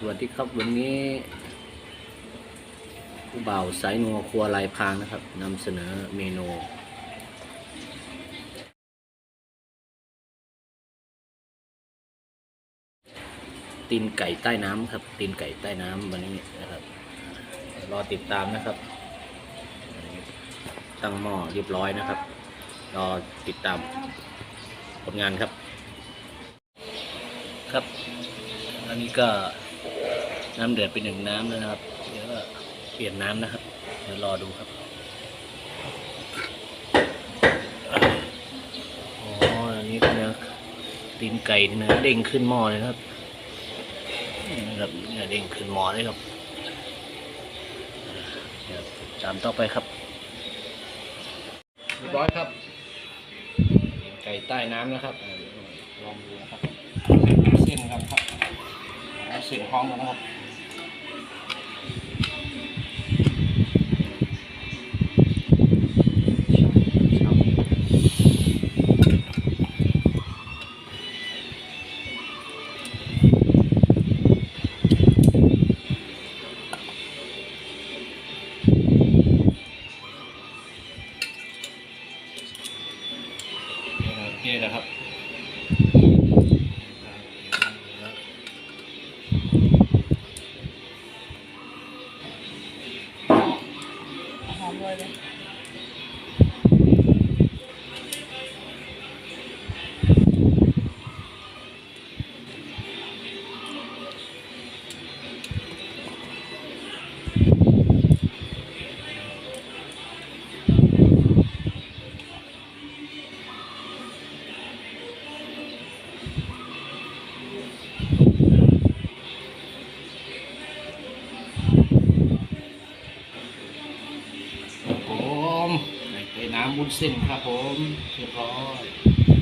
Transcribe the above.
สวัสดีครับวันนี้ผู้บ่าวสายนัวครัวลายพรางนะครับนำเสนอเมนูตีนไก่ใต้น้ำครับตีนไก่ใต้น้ำวันนี้นะครับ รอติดตามนะครับ ตั้งหม้อเรียบร้อยนะครับ รอติดตามผลงานครับครับ อันนี้ก็ น้ำเดือดเป็นหนึ่งน้ำแล้วนะครับ เดี๋ยวก็เปลี่ยนน้ำนะครับ เดี๋ยวรอดูครับอ๋ออันนี้เนื้อตีนไก่เนื้อเด้งขึ้นหม้อเลยนะครับนี่นะครับเนื้อเด้งขึ้นหม้อเลยครับเดี๋ยวตามต่อไปครับเรียบร้อยครับตีนไก่ใต้น้ำนะครับเออลองดูนะครับเส้นครับครับเอาเส้นห้องกันนะครับ โอเคนะครับหอมเลย วุ้นเส้นครับผมเรียบร้อย